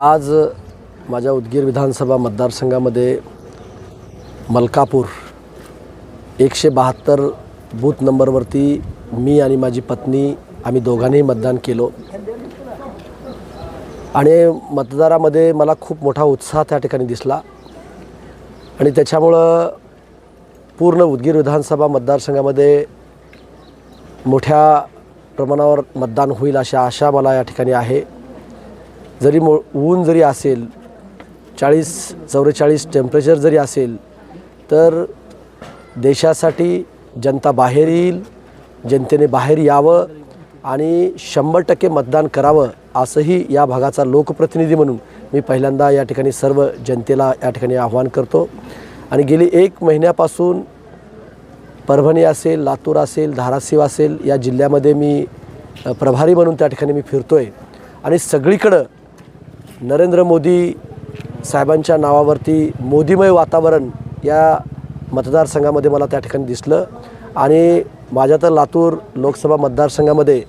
आज माझ्या उदगीर विधानसभा मतदारसंघामध्ये मलकापूर एकशे बहात्तर बूथ नंबरवरती मी आणि माझी पत्नी आम्ही दोघांनीही मतदान केलो. आणि मतदारामध्ये मला खूप मोठा उत्साह त्या ठिकाणी दिसला. आणि त्याच्यामुळं पूर्ण उदगीर विधानसभा मतदारसंघामध्ये मोठ्या प्रमाणावर मतदान होईल अशा आशा मला या ठिकाणी आहे. जरी मो ऊन जरी असेल चाळीस चौवेचाळीस टेम्परेचर जरी असेल तर देशासाठी जनता बाहेर येईल जनतेने बाहेर यावं आणि शंभर टक्के मतदान करावं असंही या भागाचा लोकप्रतिनिधी म्हणून मी पहिल्यांदा या ठिकाणी सर्व जनतेला या ठिकाणी आव्हान करतो. आणि गेली एक महिन्यापासून परभणी असेल लातूर असेल धाराशिव असेल या जिल्ह्यामध्ये मी प्रभारी म्हणून त्या ठिकाणी मी फिरतो आहे आणि सगळीकडं नरेंद्र मोदी साहेबांच्या नावावरती मोदीमय वातावरण या मतदारसंघामध्ये मला त्या ठिकाणी दिसलं. आणि माझ्या तर लातूर लोकसभा मतदारसंघामध्ये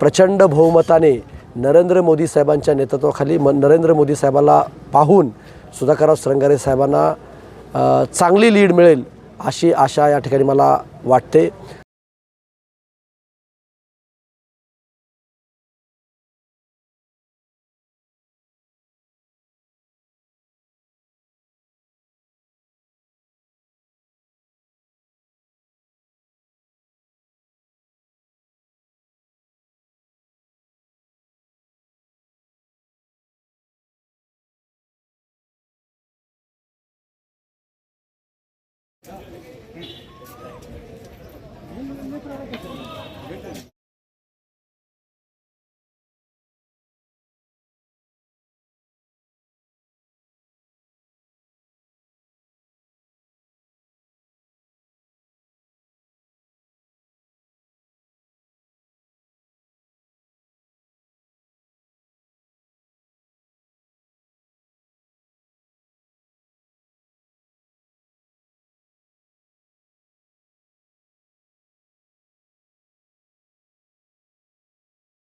प्रचंड बहुमताने नरेंद्र मोदी साहेबांच्या नेतृत्वाखाली म नरेंद्र मोदी साहेबाला पाहून सुधाकरराव श्रंगारे साहेबांना चांगली लीड मिळेल अशी आशा या ठिकाणी मला वाटते. 出てる。